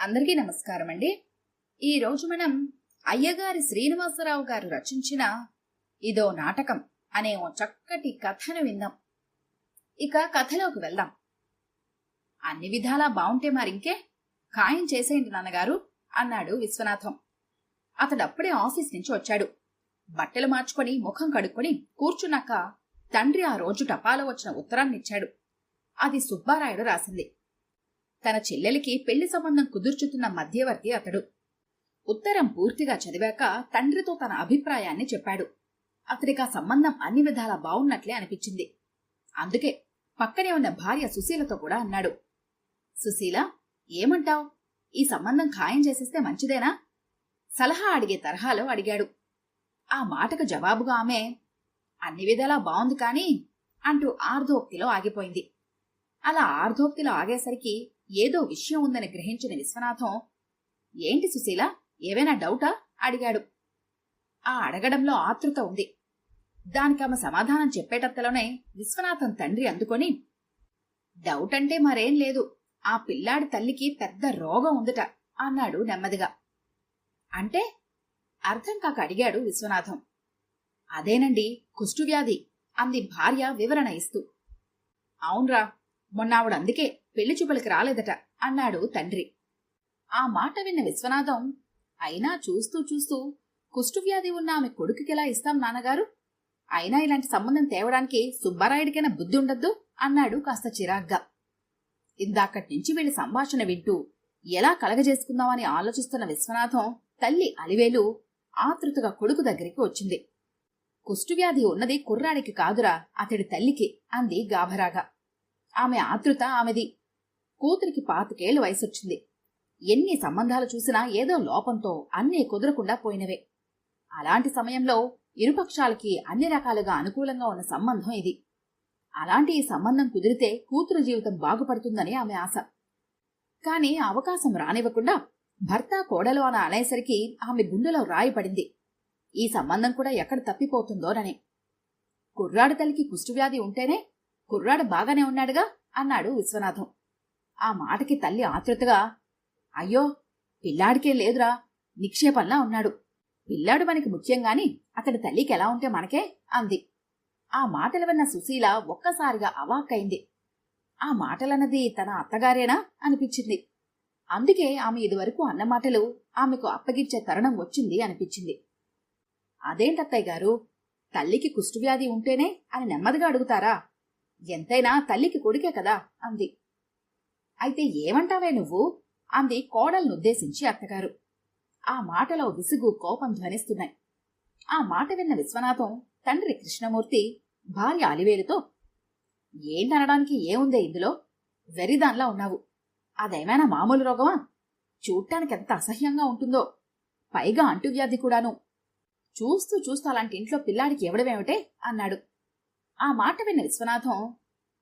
అందరికీ నమస్కారం అండి ఈరోజు మనం అయ్యగారి శ్రీనివాసరావు గారు రచించిన ఇదో నాటకం అనే ఓ చక్కటి కథను విందాం. ఇక కథలోకి వెళ్దాం. అన్ని విధాలా బావుంటే మరింకే ఖాయం చేసేయండి నాన్నగారు అన్నాడు విశ్వనాథం. అతడప్పుడే ఆఫీస్ నుంచి వచ్చాడు. బట్టలు మార్చుకొని ముఖం కడుక్కొని కూర్చున్నాక తండ్రి ఆ రోజు టపాలో వచ్చిన ఉత్తరాన్నిచ్చాడు. అది సుబ్బారాయుడు రాసింది. తన చెల్లెలికి పెళ్ళి సంబంధం కుదుర్చుతున్న మధ్యవర్తి అతడు. ఉత్తరం పూర్తిగా చదివాక తండ్రితో తన అభిప్రాయాన్ని చెప్పాడు. అతడికి ఆ సంబంధం అన్ని విధాలా బావున్నట్లే అనిపించింది. అందుకే పక్కనే ఉన్న భార్య సుశీలతో కూడా అన్నాడు. సుశీల ఏమంటావు? ఈ సంబంధం ఖాయం చేసేస్తే మంచిదేనా? సలహా అడిగే తరహాలో అడిగాడు. ఆ మాటకు జవాబుగా ఆమె అన్ని విధాలా బావుంది కానీ అంటూ ఆర్ధోక్తిలో ఆగిపోయింది. అలా ఆర్ధోక్తిలో ఆగేసరికి ఏదో విషయం ఉందని గ్రహించిన విశ్వనాథం ఏంటి సుశీల? ఏవైనా డౌటా? అడిగాడు. ఆ అడగడంలో ఆతృత ఉంది. దానికామె సమాధానం చెప్పేటంతలోనే విశ్వనాథం తండ్రి అందుకొని డౌట్ అంటే మరేం లేదు. ఆ పిల్లాడి తల్లికి పెద్ద రోగం ఉందట అన్నాడు నెమ్మదిగా. అంటే? అర్థం కాక అడిగాడు విశ్వనాథం. అదేనండి కుష్ఠువ్యాధి అంది భార్య వివరణ ఇస్తూ. అవునరా మొన్న ఆవిడ అందుకే పెళ్ళి చూపులకి రాలేదట అన్నాడు తండ్రి. ఆ మాట విన్న విశ్వనాథం అయినా చూస్తూ చూస్తూ కుష్ఠువ్యాధి ఉన్న ఆమె కొడుకుకెలా ఇస్తాం నాన్నగారు? అయినా ఇలాంటి సంబంధం తేవడానికి సుబ్బారాయుడికైనా బుద్ధి ఉండద్దు అన్నాడు కాస్త చిరాగ్గా. ఇందాకటి నుంచి వీళ్ళ సంభాషణ వింటూ ఎలా కలగజేసుకుందామని ఆలోచిస్తున్న విశ్వనాథం తల్లి అలివేలు ఆతృతగా కొడుకు దగ్గరికి వచ్చింది. కుష్ఠువ్యాధి ఉన్నది కుర్రాడికి కాదురా అతడి తల్లికి అంది గాభరాగా. ఆమె ఆతృత ఆమెది కూతురికి పాతికేళ్ళు వయసొచ్చింది. ఎన్ని సంబంధాలు చూసినా ఏదో లోపంతో అన్నీ కుదరకుండా పోయినవే. అలాంటి సమయంలో ఇరుపక్షాలకి అన్ని రకాలుగా అనుకూలంగా ఉన్న సంబంధం ఇది. అలాంటి ఈ సంబంధం కుదిరితే కూతురు జీవితం బాగుపడుతుందని ఆమె ఆశ. కాని అవకాశం రానివ్వకుండా భర్త కోడలు అని అనేసరికి ఆమె గుండెలో రాయి పడింది. ఈ సంబంధం కూడా ఎక్కడ తప్పిపోతుందోనని. కుర్రాడు తల్లికి కుష్ఠవ్యాధి ఉంటేనే కుర్రాడు బాగానే ఉన్నాడుగా అన్నాడు విశ్వనాథం. ఆ మాటకి తల్లి ఆతృతగా అయ్యో పిల్లాడికే లేదురా నిక్షేపంలా ఉన్నాడు. పిల్లాడు మనకి ముఖ్యంగాని అతడి తల్లికి ఎలా ఉంటే మనకే? అంది. ఆ మాటలు విన్న సుశీల ఒక్కసారిగా అవాక్కైంది. ఆ మాటలన్నది తన అత్తగారేనా? అనిపించింది. అందుకే ఆమె ఇదివరకు అన్న మాటలు ఆమెకు అప్పగించే తరుణం వచ్చింది అనిపించింది. అదేంటత్తయ్య గారు తల్లికి కుష్ఠవ్యాధి ఉంటేనే అని నెమ్మదిగా అడుగుతారా? ఎంతైనా తల్లికి కొడుకే కదా? అంది. అయితే ఏమంటావే నువ్వు? అంది కోడల్నుద్దేశించి అత్తగారు. ఆ మాటలో విసుగు కోపం ధ్వనిస్తున్నాయి. ఆ మాట విన్న విశ్వనాథం తండ్రి కృష్ణమూర్తి భార్య అలివేలుతో ఏంటనడానికి ఏముందే ఇందులో? వెరిదాన్లా ఉన్నావు. అదేమైనా మామూలు రోగమా? చూడటానికి ఎంత అసహ్యంగా ఉంటుందో. పైగా అంటువ్యాధి కూడాను. చూస్తూ చూస్తూ అలాంటి ఇంట్లో పిల్లాడికి ఎవడమేమిటే అన్నాడు. ఆ మాట విన్న విశ్వనాథం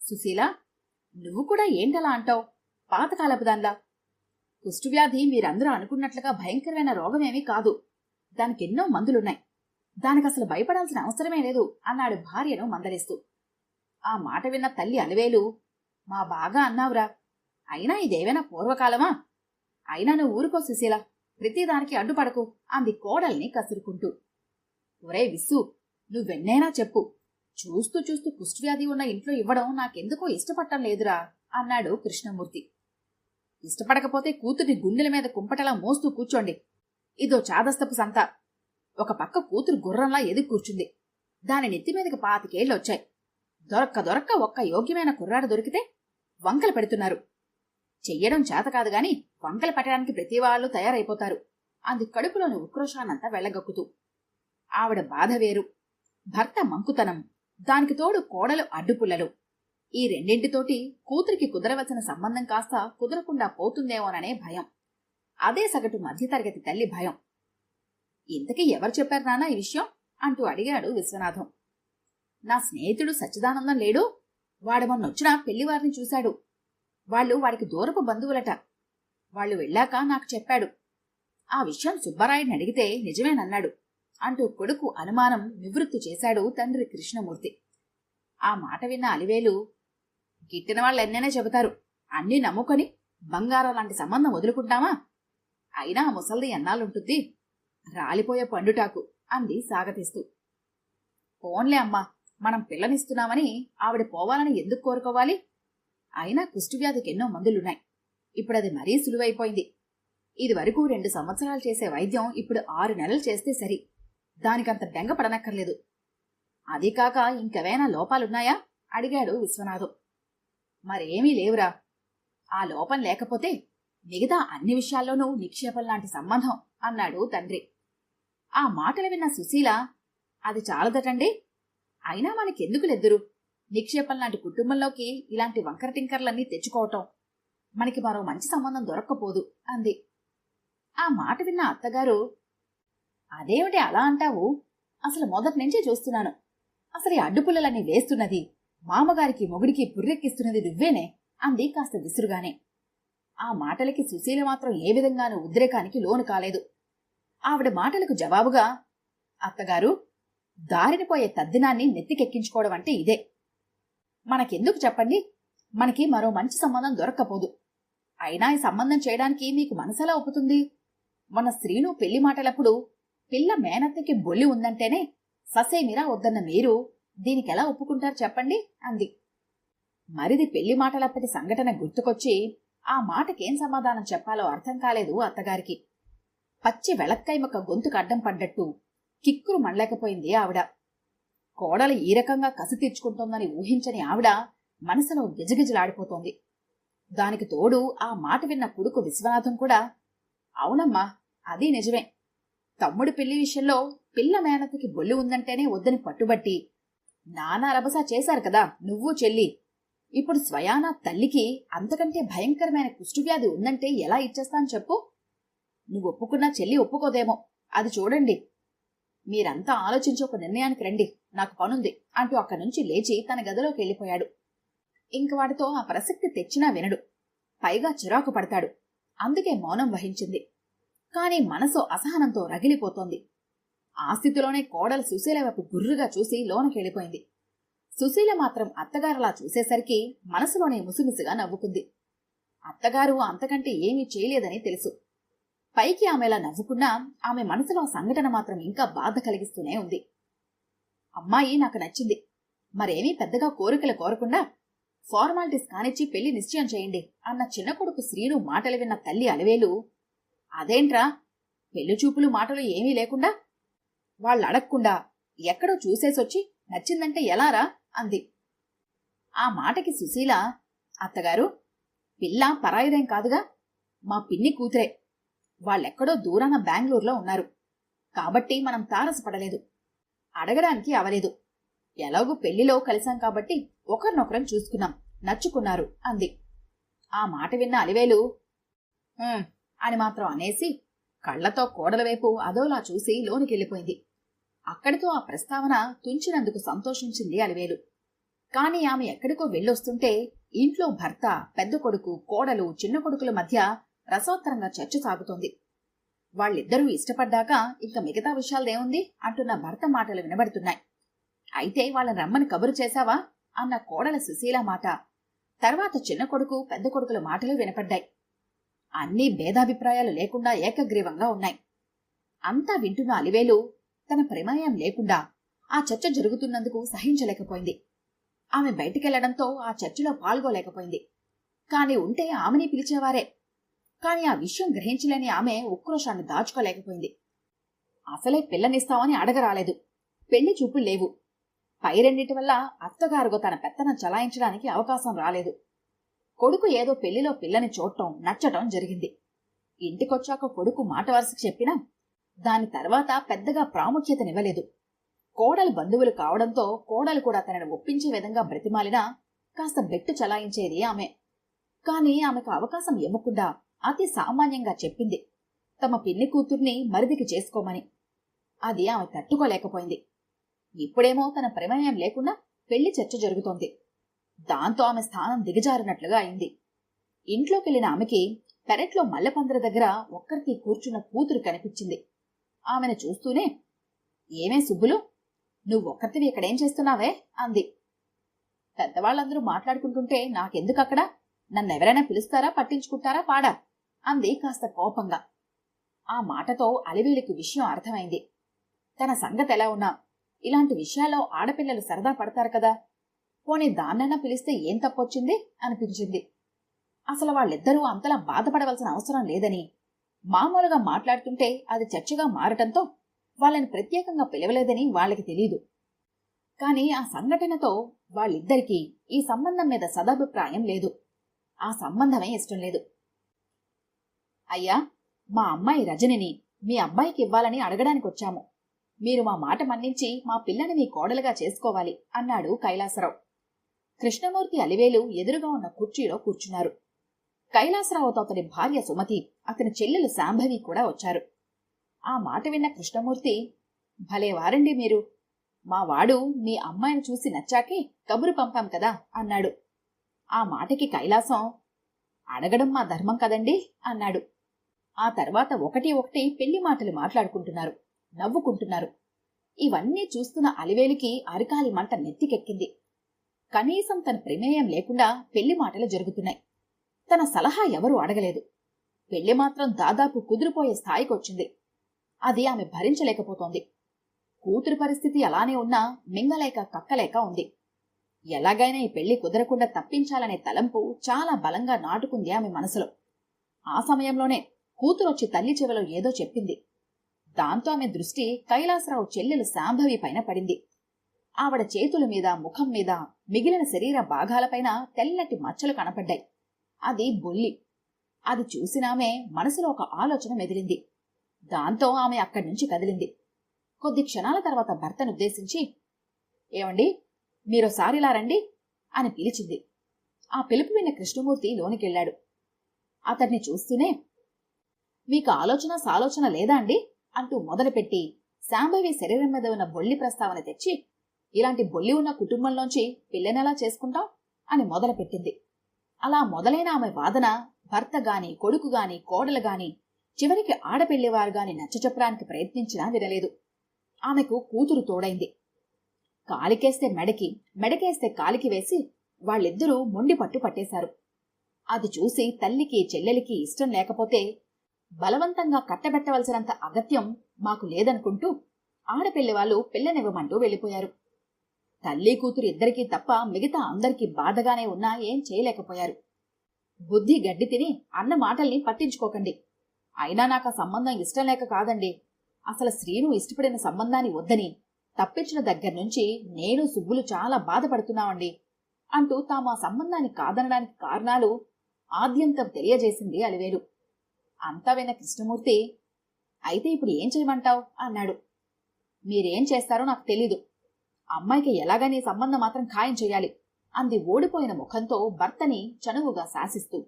సుశీల నువ్వు కూడా ఏంటలా అంటావు? పాతకాలపు దానిలా. కుష్ఠవ్యాధి మీరందరూ అనుకున్నట్లుగా భయంకరమైన రోగమేమీ కాదు. దానికి ఎన్నో మందులున్నాయి. దానికి అసలు భయపడాల్సిన అవసరమే లేదు అన్నాడు భార్యను మందలిస్తూ. ఆ మాట విన్న తల్లి అలవేలు మా బాగా అన్నావురా. అయినా ఇదేవైనా పూర్వకాలమా? అయినా నువ్వు ఊరుకో సుశీల. ప్రతిదానికి అడ్డుపడకు అంది కోడల్ని కసురుకుంటూ. ఒరే విస్సు నువ్వెన్నైనా చెప్పు. చూస్తూ చూస్తూ కుష్ఠవ్యాధి ఉన్న ఇంట్లో ఇవ్వడం నాకెందుకో ఇష్టపడటం లేదురా అన్నాడు కృష్ణమూర్తి. ఇష్టపడకపోతే కూతుర్ని గుండెల మీద కుంపటలా మోస్తూ కూర్చోండి. ఇదో చాదస్తపు సంత. ఒక పక్క కూతురు గుర్రంలా ఎదిగి కూర్చుంది. దాని నెత్తి మీదకి వచ్చాయి దొరక్క దొరక్క ఒక్క యోగ్యమైన కుర్రాడు దొరికితే వంకలు పెడుతున్నారు. చెయ్యడం చేత కాదు గాని వంకలు పెట్టడానికి ప్రతి వాళ్ళు తయారైపోతారు. అంది కడుపులోని ఉక్రోషాన్నంతా వెళ్ళగక్కుతూ. ఆవిడ బాధ వేరు. భర్త మంకుతనం. దానికి తోడు కోడలు అడ్డుపుల్లలు. ఈ రెండింటితోటి కూతురికి కుదరవలసిన సంబంధం కాస్త కుదరకుండా పోతుందేమోననే భయం. అదే సగటు మధ్యతరగతి తల్లి భయం. ఇంతకీ ఎవరు చెప్పారు నానా ఈ విషయం? అంటూ అడిగాడు విశ్వనాథం. నా స్నేహితుడు సచ్చిదానందం లేడు. వాడు మొన్నొచ్చిన పెళ్ళివారిని చూశాడు. వాళ్ళు వాడికి దూరపు బంధువులట. వాళ్ళు వెళ్ళాక నాకు చెప్పాడు. ఆ విషయం సుబ్బరాయుడిని అడిగితే నిజమేనన్నాడు అంటూ కొడుకు అనుమానం నివృత్తి చేశాడు తండ్రి కృష్ణమూర్తి. ఆ మాట విన్న అలివేలు గిట్టిన వాళ్ళు ఎన్నైనా చెబుతారు. అన్నీ నమ్ముకొని బంగారం లాంటి సంబంధం వదులుకుంటామా? అయినా ముసల్ది ఎన్నాళ్ళుంటుంది? రాలిపోయే పండుటాకు అంది సాగతీస్తూ. పోన్లే అమ్మా మనం పిల్లనిస్తున్నామని ఆవిడ పోవాలని ఎందుకు కోరుకోవాలి? అయినా కుష్ఠవ్యాధికి ఎన్నో మందులున్నాయి. ఇప్పుడది మరీ సులువైపోయింది. ఇదివరకు రెండు సంవత్సరాలు చేసే వైద్యం ఇప్పుడు ఆరు నెలలు చేస్తే సరి. దానికంత బెంగపడనక్కర్లేదు పడనక్కర్లేదు. ఇంకెవైనా లోపాలున్నాయా? అడిగాడు విశ్వనాథం. మరేమీ లేవురా. ఆ లోపం లేకపోతే మిగతా అన్ని విషయాల్లోనూ నిక్షేపం లాంటి సంబంధం అన్నాడు తండ్రి. ఆ మాటలు విన్న సుశీల అది చాలదటండి. అయినా మనకెందుకులెద్దురు నిక్షేపం లాంటి కుటుంబంలోకి ఇలాంటి వంకర టింకర్లన్నీ తెచ్చుకోవటం మనకి మరో మంచి సంబంధం దొరక్కపోదు అంది. ఆ మాట విన్న అత్తగారు అదేమిటి అలా అంటావు? అసలు మొదటి నుంచే చూస్తున్నాను. అసలు ఈ అడ్డుపుల్లలన్నీ వేస్తున్నది. మామగారికి మొగుడికి పుర్రెక్కిస్తున్నది నువ్వేనే అంది కాస్త విసురుగానే. ఆ మాటలకి సుశీల మాత్రం ఏ విధంగానూ ఉద్రేకానికి లోను కాలేదు. ఆవిడ మాటలకు జవాబుగా అత్తగారు దారిని పోయే తద్దినాన్ని నెత్తికెక్కించుకోవడం అంటే ఇదే. మనకెందుకు చెప్పండి? మనకి మరో మంచి సంబంధం దొరక్కపోదు. అయినా ఈ సంబంధం చేయడానికి మీకు మనసెలా ఒప్పుతుంది? మన స్త్రీను పెళ్ళి మాటలప్పుడు పిల్ల మేనత్తకి బొల్లి ఉందంటేనే ససేమిరా వద్దన్న మీరు దీనికి ఎలా ఒప్పుకుంటారు చెప్పండి అంది. మరిది పెళ్ళి మాటలప్పటి సంఘటన గుర్తుకొచ్చి ఆ మాటకేం సమాధానం చెప్పాలో అర్థం కాలేదు అత్తగారికి. పచ్చి వెళక్కైమక గొంతుకు అడ్డం పడ్డట్టు కిక్కురు మళ్ళలేకపోయింది ఆవిడ. కోడలు ఈ రకంగా కసి తీర్చుకుంటోందని ఊహించని ఆవిడ మనసులో గిజగిజలాడిపోతోంది. దానికి తోడు ఆ మాట విన్న కొడుకు విశ్వనాథం కూడా అవునమ్మా అది నిజమే. తమ్ముడి పెళ్ళి విషయంలో పిల్ల మేనతకి బొల్లి ఉందంటేనే వద్దని పట్టుబట్టి నానా రభస చేశారు కదా నువ్వు చెల్లి. ఇప్పుడు స్వయానా తల్లికి అంతకంటే భయంకరమైన కుష్ఠవ్యాధి ఉందంటే ఎలా ఇచ్చేస్తాను చెప్పు? నువ్వు ఒప్పుకున్నా చెల్లి ఒప్పుకోదేమో. అది చూడండి. మీరంతా ఆలోచించి ఒక నిర్ణయానికి రండి. నాకు పనుంది అంటూ అక్కడి నుంచి లేచి తన గదిలోకి వెళ్ళిపోయాడు. ఇంక వాడితో ఆ ప్రసక్తి తెచ్చినా వినడు. పైగా చిరాకు పడతాడు. అందుకే మౌనం వహించింది. కాని మనసు అసహనంతో రగిలిపోతోంది. ఆ స్థితిలోనే కోడలు సుశీల వైపు గుర్రుగా చూసి లోనకెళ్ళిపోయింది సుశీల మాత్రం అత్తగారలా చూసేసరికి మనసులోనే ముసుమిసుగా నవ్వుకుంది. అత్తగారు అంతకంటే ఏమీ చేయలేదని తెలుసు. పైకి ఆమెలా నవ్వుకున్నా ఆమె మనసులో సంఘటన మాత్రం ఇంకా బాధ కలిగిస్తూనే ఉంది. అమ్మాయి నాకు నచ్చింది. మరేమీ పెద్దగా కోరికలు కోరకుండా ఫార్మాలిటీస్ కానిచ్చి పెళ్ళి నిశ్చయం చేయండి అన్న చిన్న కొడుకు శ్రీను మాటలు విన్న తల్లి అలవేలు అదేంట్రా? పెళ్ళి చూపులు మాటలు ఏమీ లేకుండా వాళ్ళు అడగకుండా ఎక్కడో చూసేసొచ్చి నచ్చిందంటే ఎలారా? అంది. ఆ మాటకి సుశీల అత్తగారు పిల్ల పరాయిదేం కాదుగా? మా పిన్ని కూతురే. వాళ్ళెక్కడో దూరాన బెంగళూరులో ఉన్నారు. కాబట్టి మనం తారసపడలేదు. అడగడానికి అవలేదు. ఎలాగూ పెళ్ళిలో కలిశాం కాబట్టి ఒకరినొకరం చూసుకున్నాం. నచ్చుకున్నారు అంది. ఆ మాట విన్న అలివేలు అని మాత్రం అనేసి కళ్ళతో కోడల వైపు అదోలా చూసి లోనికెళ్ళిపోయింది. అక్కడితో ఆ ప్రస్తావన తుంచినందుకు సంతోషించింది అలివేలు. కాని ఆమె ఎక్కడికో వెళ్ళొస్తుంటే ఇంట్లో భర్త పెద్ద కొడుకు కోడలు చిన్న కొడుకుల మధ్య రసోత్తరంగా చర్చ సాగుతోంది. వాళ్ళిద్దరూ ఇష్టపడ్డాక ఇంకా మిగతా విషయాలదేముంది అంటున్న భర్త మాటలు వినబడుతున్నాయి. అయితే వాళ్ళని రమ్మని కబురు చేశావా? అన్న కోడల సుశీల మాట. తర్వాత చిన్న కొడుకు పెద్ద కొడుకుల మాటలు వినపడ్డాయి. అన్నీ భేదాభిప్రాయాలు లేకుండా ఏకగ్రీవంగా ఉన్నాయి. అంతా వింటున్న అలివేలు తన ప్రమేయం లేకుండా ఆ చర్చ జరుగుతున్నందుకు సహించలేకపోయింది. ఆమె బయటికెళ్ళడంతో ఆ చర్చలో పాల్గొలేకపోయింది. కాని ఉంటే ఆమెని పిలిచేవారే. కాని ఆ విషయం గ్రహించలేని ఆమె ఉక్రోషాన్ని దాచుకోలేకపోయింది. అసలే పిల్లనిస్తామని అడగరాలేదు. పెళ్ళి చూపులు లేవు. పై రెండింటి వల్ల అత్తగారుగో తన పెత్తనం చలాయించడానికి అవకాశం రాలేదు. కొడుకు ఏదో పెళ్ళిలో పిల్లని చూడటం నచ్చటం జరిగింది. ఇంటికొచ్చాక కొడుకు మాట వరుసకు చెప్పినా దాని తర్వాత పెద్దగా ప్రాముఖ్యతనివ్వలేదు. కోడలు బంధువులు కావడంతో కోడలు కూడా తనను ఒప్పించే విధంగా బ్రతిమాలినా కాస్త బెట్టు చలాయించేది ఆమె. కాని ఆమెకు అవకాశం ఇవ్వకుండా అతి సామాన్యంగా చెప్పింది తమ పిన్ని కూతుర్ని మరిదికి చేసుకోమని. అది ఆమె తట్టుకోలేకపోయింది. ఇప్పుడేమో తన ప్రమేయం లేకుండా పెళ్ళి చర్చ జరుగుతోంది. దాంతో ఆమె స్థానం దిగజారినట్లుగా అయింది. ఇంట్లోకెళ్ళిన ఆమెకి పెరట్లో మల్లెపందర దగ్గర ఒక్కరికి కూర్చున్న కూతురు కనిపించింది. ఆమెను చూస్తూనే ఏమే సుబ్బులు? నువ్వు ఇక్కడేం చేస్తున్నావే? అంది. పెద్దవాళ్ళందరూ మాట్లాడుకుంటుంటే నాకెందుకక్కడ? నన్నెవరైనా పిలుస్తారా పట్టించుకుంటారా పాడా? అంది కాస్త కోపంగా. ఆ మాటతో అలివేలికి విషయం అర్థమైంది. తన సంగతి ఎలా ఉన్నా ఇలాంటి విషయాల్లో ఆడపిల్లలు సరదా పడతారు కదా. పోనీ దాన్నైనా పిలిస్తే ఏం తప్పొచ్చింది? అనిపించింది. అసలు వాళ్ళిద్దరూ అంతలా బాధపడవలసిన అవసరం లేదని మామూలుగా మాట్లాడుతుంటే అది చర్చగా మారటంతో వాళ్ళని ప్రత్యేకంగా పిలవలేదని వాళ్ళకి తెలీదు. కానీ ఆ సంఘటనతో వాళ్ళిద్దరికీ ఈ సంబంధం మీద సదాభిప్రాయం లేదు. ఆ సంబంధమే ఇష్టం లేదు. అయ్యా మా అమ్మాయి రజనిని మీ అబ్బాయికి ఇవ్వాలని అడగడానికి వచ్చాము. మీరు మా మాట మన్నించి మా పిల్లని మీ కోడలుగా చేసుకోవాలి అన్నాడు కైలాసరావు. కృష్ణమూర్తి అలివేలు ఎదురుగా ఉన్న కుర్చీలో కూర్చున్నారు. కైలాసరావుతో అతని భార్య సుమతి అతని చెల్లెలు శాంభవి కూడా వచ్చారు. ఆ మాట విన్న కృష్ణమూర్తి భలే వారండి మీరు. మా వాడు మీ అమ్మాయిని చూసి నచ్చాకే కబురు పంపాం కదా అన్నాడు. ఆ మాటకి కైలాసం అడగడం మా ధర్మం కదండి అన్నాడు. ఆ తర్వాత ఒకటి ఒకటి పెళ్ళి మాటలు మాట్లాడుకుంటున్నారు నవ్వుకుంటున్నారు. ఇవన్నీ చూస్తున్న అలివేలికి అరికాలి మంట నెత్తికెక్కింది. కనీసం తన ప్రమేయం లేకుండా పెళ్ళి మాటలు జరుగుతున్నాయి. తన సలహా ఎవరూ అడగలేదు. పెళ్ళి మాత్రం దాదాపు కుదిరిపోయే స్థాయికొచ్చింది. అది ఆమె భరించలేకపోతోంది. కూతురు పరిస్థితి అలానే ఉన్నా మింగలేక కక్కలేక ఉంది. ఎలాగైనా ఈ పెళ్ళి కుదరకుండా తప్పించాలనే తలంపు చాలా బలంగా నాటుకుంది ఆమె మనసులో. ఆ సమయంలోనే కూతురొచ్చి తల్లి చెవిలో ఏదో చెప్పింది. దాంతో ఆమె దృష్టి కైలాసరావు చెల్లెలు శాంభవి పైన పడింది. ఆవిడ చేతుల మీద ముఖం మీద మిగిలిన శరీర భాగాలపైన తెల్లటి మచ్చలు కనపడ్డాయి. అది బొల్లి. అది చూసినామె మనసులో ఒక ఆలోచన మెదిలింది. దాంతో ఆమె అక్కడి నుంచి కదిలింది. కొద్ది క్షణాల తర్వాత భర్తనుద్దేశించి ఏమండి? మీరోసారిలా రండి అని పిలిచింది. ఆ పిలుపు విన్న కృష్ణమూర్తి లోనికెళ్ళాడు అతడిని చూస్తూనే మీకు ఆలోచన సాలోచన లేదా అండి? అంటూ మొదలుపెట్టి శాంభవి శరీరం మీద ఉన్న బొల్లి ప్రస్తావన తెచ్చి ఇలాంటి బొల్లి ఉన్న కుటుంబంలోంచి పిల్లనెలా చేసుకుంటాం? అని మొదలుపెట్టింది. అలా మొదలైన ఆమె వాదన భర్త గాని కొడుకు గాని కోడలు గాని చివరికి ఆడపిల్లివారు గాని నచ్చచెప్పడానికి ప్రయత్నించినా వినలేదు. ఆమెకు కూతురు తోడైంది. కాలికేస్తే మెడకి మెడకేస్తే కాలికి వేసి వాళ్ళిద్దరూ మొండి పట్టు పట్టేశారు. అది చూసి తల్లికి చెల్లెలికి ఇష్టం లేకపోతే బలవంతంగా కట్టబెట్టవలసినంత అగత్యం మాకు లేదనుకుంటూ ఆడపిల్లి వాళ్ళు పిల్లనివ్వమంటూ వెళ్ళిపోయారు. తల్లి కూతురు ఇద్దరికీ తప్ప మిగతా అందరికీ బాధగానే ఉన్నా ఏం చేయలేకపోయారు. బుద్ధి గడ్డి తిని అన్న మాటల్ని పట్టించుకోకండి. అయినా నాకు ఆ సంబంధం ఇష్టం లేక కాదండి. అసలు శ్రీను ఇష్టపడిన సంబంధాన్ని వద్దని తప్పించిన దగ్గర నుంచి నేను సుబ్బులు చాలా బాధపడుతున్నామండి అంటూ తాము ఆ సంబంధాన్ని కాదనడానికి కారణాలు ఆద్యంతం తెలియజేసింది అలివేలు. అంతా విన్న కృష్ణమూర్తి అయితే ఇప్పుడు ఏం చేయమంటావు? అన్నాడు. మీరేం చేస్తారో నాకు తెలీదు. అమ్మాయికి ఎలాగని సంబంధం మాత్రం ఖాయం చేయాలి అంది ఓడిపోయిన ముఖంతో భర్తని చనువుగా శాసిస్తూ.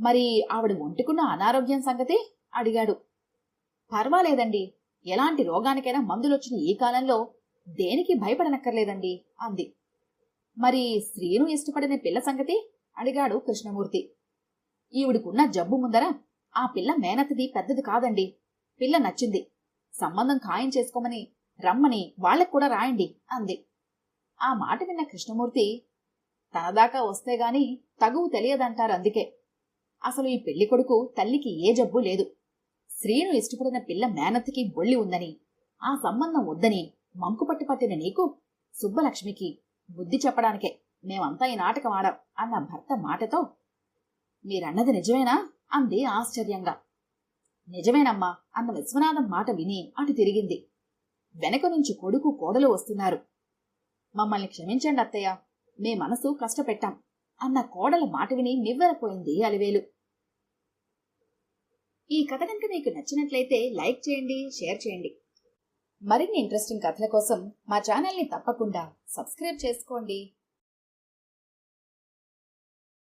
మరి ఆవిడ ఒంటికున్న అనారోగ్యం సంగతి? అడిగాడు. పర్వాలేదండి. ఎలాంటి రోగానికైనా మందులొచ్చిన ఈ కాలంలో దేనికి భయపడనక్కర్లేదండి అంది. మరి శ్రీను ఇష్టపడిన పిల్ల సంగతి? అడిగాడు కృష్ణమూర్తి. ఈవిడికున్న జబ్బు ముందర ఆ పిల్ల మేనత్తది పెద్దది కాదండి. పిల్ల నచ్చింది. సంబంధం ఖాయం చేసుకోమని రమ్మని వాళ్ళకు కూడా రాయండి అంది. ఆ మాట విన్న కృష్ణమూర్తి తనదాకా వస్తే గాని తగువు తెలియదంటారు అందుకే. అసలు ఈ పెళ్ళి కొడుకు తల్లికి ఏ జబ్బు లేదు. శ్రీను ఇష్టపడిన పిల్ల మేనత్తికి బొల్లి ఉందని ఆ సంబంధం వద్దని మంకుపట్టి పట్టిన నీకు సుబ్బలక్ష్మికి బుద్ధి చెప్పడానికే మేమంతా ఈ నాటకం ఆడాం అన్న భర్త మాటతో మీరన్నది నిజమేనా? అంది ఆశ్చర్యంగా. నిజమేనమ్మా అన్న విశ్వనాథం మాట విని అటు తిరిగింది. వెనక నుంచి కొడుకు కోడలు వస్తున్నారు. మమ్మల్ని క్షమించండి అత్తయ్య మే మనసు కష్టపెట్టాం. అన్న కోడల మాట విని నివ్వెరపోయింది అలివేలు. ఈ కథ కనుక మీకు నచ్చినట్లయితే లైక్ చేయండి షేర్ చేయండి. మరిన్ని ఇంట్రెస్టింగ్ కథల కోసం మా ఛానల్ని తప్పకుండా సబ్స్క్రైబ్ చేసుకోండి.